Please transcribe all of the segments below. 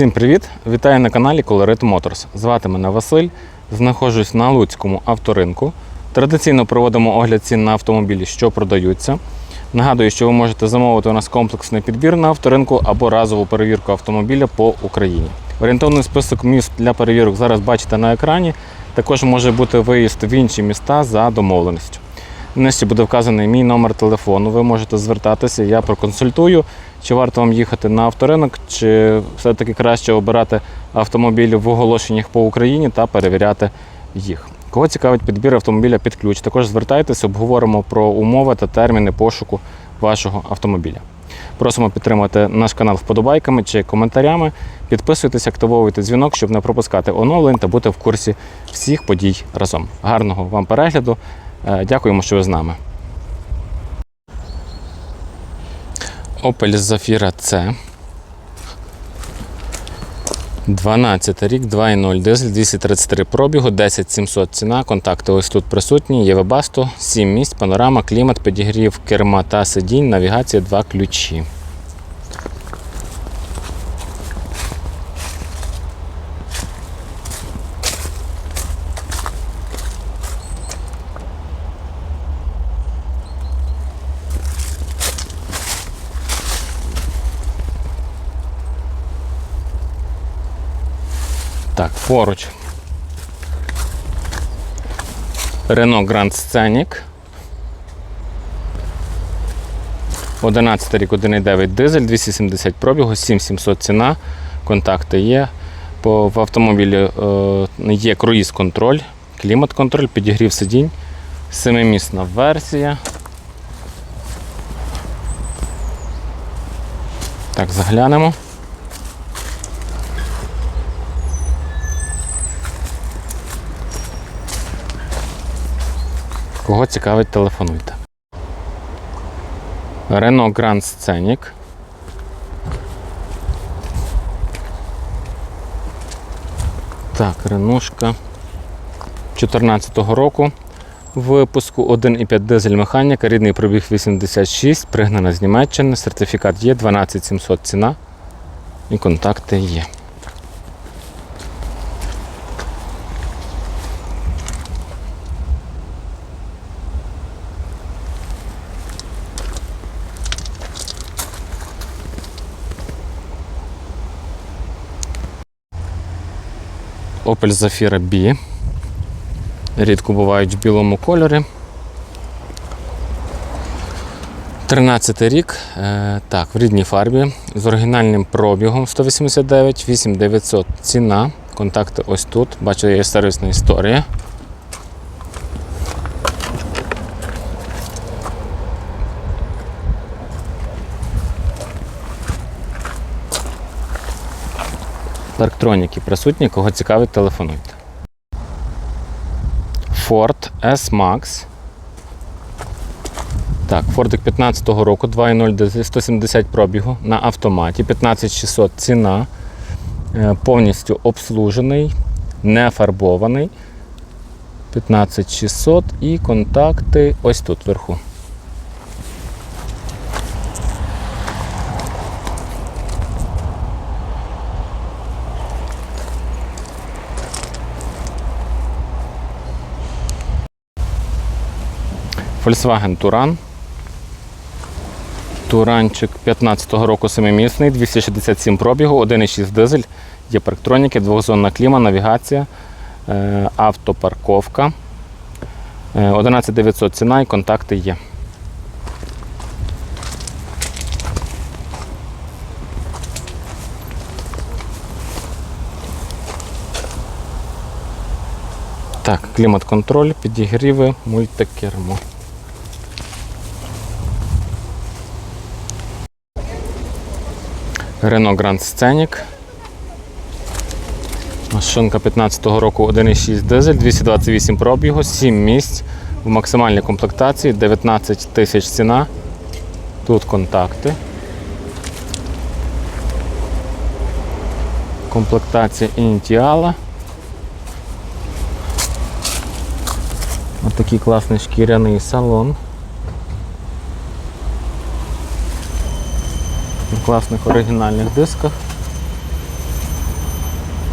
Всім привіт! Вітаю на каналі Colorit Motors. Звати мене Василь. Знаходжусь на Луцькому авторинку. Традиційно проводимо огляд цін на автомобілі, що продаються. Нагадую, що ви можете замовити у нас комплексний підбір на авторинку або разову перевірку автомобіля по Україні. Орієнтовний список міст для перевірок зараз бачите на екрані. Також може бути виїзд в інші міста за домовленістю. Нижче буде вказаний мій номер телефону. Ви можете звертатися, я проконсультую, чи варто вам їхати на авторинок, чи все-таки краще обирати автомобілі в оголошеннях по Україні та перевіряти їх. Кого цікавить підбір автомобіля під ключ, також звертайтеся, обговоримо про умови та терміни пошуку вашого автомобіля. Просимо підтримати наш канал вподобайками чи коментарями. Підписуйтесь, активовуйте дзвінок, щоб не пропускати оновлень та бути в курсі всіх подій разом. Гарного вам перегляду! Е, Дякуємо, що ви з нами. Opel Zafira C. 12 рік, 2.0 дизель, 233 пробігу, 10700 ціна. Контакти ось тут присутні. Є Webasto, 7 місць, панорама, клімат, підігрів, керма та сидінь, навігація, 2 ключі. Так, поруч. Renault Grand Scenic. 11 рік 1,9 дизель, 270 пробігу, 7700 ціна. Контакти є. По, в автомобілі е, є круїз-контроль, клімат-контроль, підігрів сидінь, семимісна версія. Так, заглянемо. Кого цікавить, телефонуйте. Renault Grand Scenic. Так, Ренушка 14-го року. Випуску 1,5 дизель механіка, рідний пробіг 86, пригнана з Німеччини, сертифікат є, 12700 ціна і контакти є. Opel Zafira B. Рідко бувають в білому кольорі. 13 рік. Е, так, в рідній фарбі. З оригінальним пробігом 189, 8900 ціна. Контакти ось тут. Бачу, є сервісна історія. Парктроніки присутні, кого цікавить, телефонуйте. Ford S-Max. Так, Фордик 15-го року, 2.0 170 пробігу на автоматі, 15600 ціна, Е, повністю обслужений, не фарбований. 15600 і контакти ось тут вверху. Volkswagen Туран. Туранчик 15-го року семимісний, 267 пробігу, 1,6 дизель, є парктроніки, двохзонна кліма, навігація, е, автопарковка. Е, 11900 ціна і контакти є. Так, клімат-контроль, підігріви, мультикермо. Renault Grand Scenic. Машинка 15-го року 1,6 дизель, 228 пробігу, 7 місць в максимальній комплектації, 19 тисяч ціна. Тут контакти. Комплектація ініціала. Ось такий класний шкіряний салон. В класних оригінальних дисках.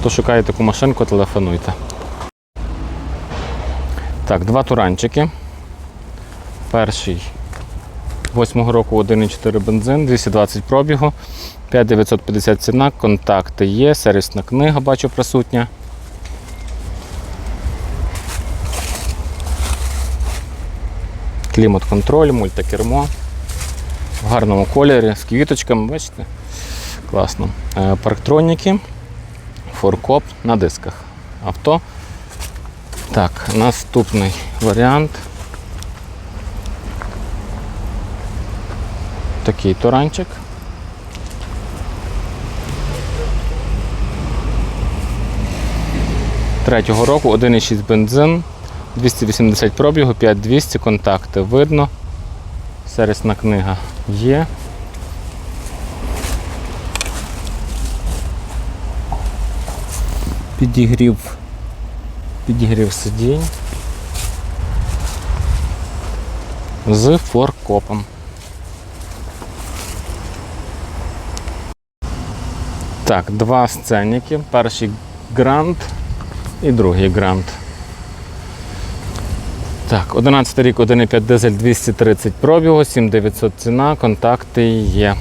Хто шукає таку машинку, телефонуйте. Так, два туранчики. Перший 8 року 1,4 бензин, 220 пробігу, 5950 ціна, контакти є, сервісна книга бачу присутня. Клімат-контроль, мультикермо. В гарному кольорі з квіточками, бачите? Класно. Е, Парктроніки, форкоп на дисках. Авто. Так, наступний варіант. Такий туранчик. Третього року 1,6 бензин, 280 пробігу, 5200, контакти видно. Сервісна книга є. Підігрів, підігрів сидінь з форкопом. Так, два сценники. Перший грант і другий грант. Так, 11 рік, 1,5 дизель 230 пробігу, 7900 ціна, контакти є.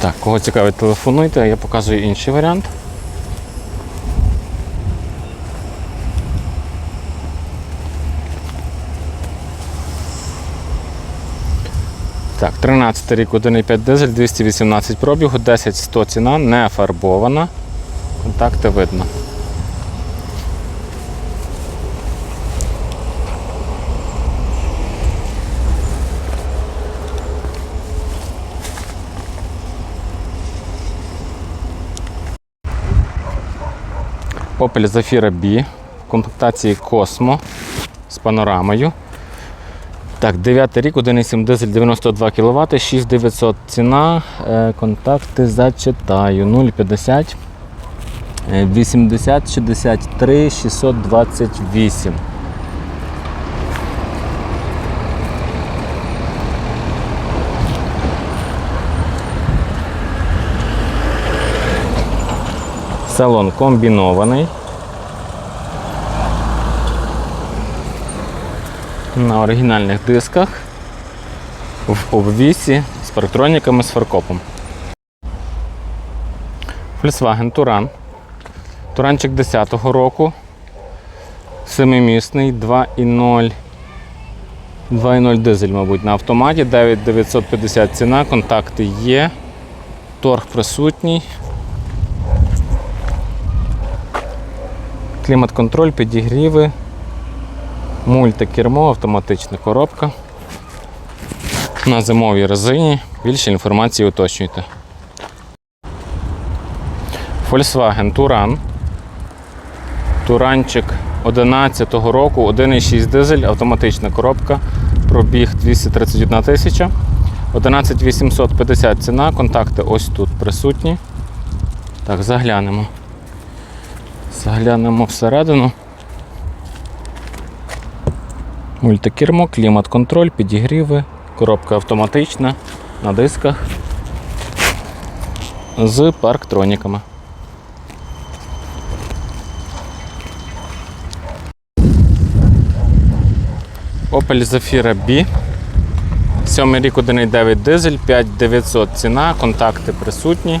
Так, кого цікавить, телефонуйте, а я показую інший варіант. 13 рік 1,5 дизель, 218 пробігу, 10 100 ціна, не фарбована. Контакти видно. Opel Zafira B в комплектації Cosmo з панорамою. Так, 9 рік, 1,7 дизель 92 кВт, 6900 ціна. Е, Контакти зачитаю. 0,50 е, 80 63 628. Салон комбінований. На оригінальних дисках в обвісі з парктроніками з фаркопом. Volkswagen Туран. Туранчик 10-го року. Семимісний 2,0. 2,0 дизель, мабуть, на автоматі. 9950 ціна, контакти є. Торг присутній. Клімат-контроль, підігріви. Мультикермо, автоматична коробка. На зимовій резині. Більше інформації уточнюйте. Volkswagen Туран. Туранчик 11 року, 1,6 дизель, автоматична коробка. Пробіг 231 тисяча. 11850 ціна, контакти ось тут присутні. Так, заглянемо. Заглянемо всередину. Мультикермо, клімат-контроль, підігріви, коробка автоматична на дисках з парктроніками. Opel Zafira B. 7 рік 1,9 дизель, 5900 ціна, контакти присутні.